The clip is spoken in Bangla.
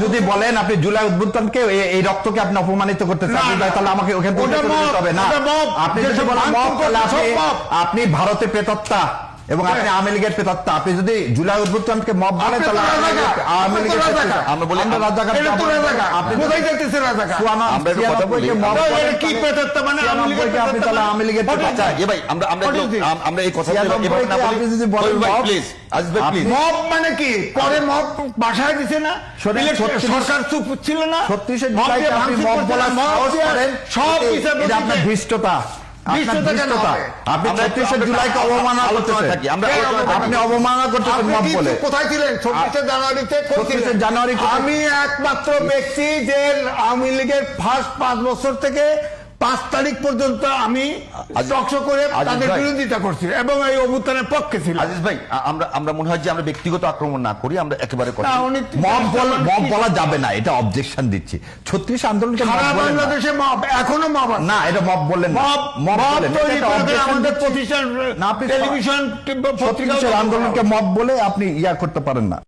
যদি বলেন আপনি জুলাই প্রেতত্তা এই- এই রক্তকে আপনি অপমানিত করতে তাহলে আমাকে ওখানে হবে। না আপনি। এবং আপনি আওয়ামী লীগের প্রেতত্তা আপনি যদি জুলাই উদ্বুত্তনকে মব বলেন তাহলে আওয়ামী লীগের আমরা বলি- আমরা রাজাকার আপনি কোথায় যাইতেছে রাজাকার। আমরা একটু কথা বলি। কি পেতাত্তা মানে আওয়ামী লীগের আপনি তাহলে মানে? আওয়ামী লীগের প্রেতত্তা। এ ভাই আমরা আমরা আমরা এই কথা এভাবে না বলি আপনি যদি বলেন মব, প্লিজ আজিজ ভাই প্লিজ মব মানে কি? পরে মব বাসায় দিছে না? সরকার চুপ ছিল না? ছত্রিশে মব জুলাইকে আপনি মব বলার মব সাহস করেন, সব হিসাবে এটা আপনার। ধৃষ্টতা আপনি ছত্রিশে জুলাইকে অবমাননা করতেছেন অবমাননা করতেছেন বলে। কোথায় ছিলেন? জানুয়ারিতে কই 24শে ছিলেন? জানুয়ারি আমি একমাত্র ব্যক্তি যে আওয়ামী লীগের ফার্স্ট পাঁচ বছর থেকে পাঁচ তারিখ পর্যন্ত আমি টকশো করে তাদের বিরোধিতা করছি এবং এই অভ্যুত্থানের পক্ষে ছিল আজিজ ভাই আমরা আমরা মনে হয় যে আমরা ব্যক্তিগত আক্রমণ না করি আমরা একেবারে মব বল- মব বলা যাবে না এটা অবজেকশন দিচ্ছি। ছত্রিশ আন্দোলনকে সারা বাংলাদেশে মব এখনও মব না এটা মব বললেন। মব মব তৈরি করে আমাদের প্রতিষ্ঠান টেলিভিশন পত্রিকা আন্দোলনকে মব বলে আপনি ইয়া করতে পারেন না।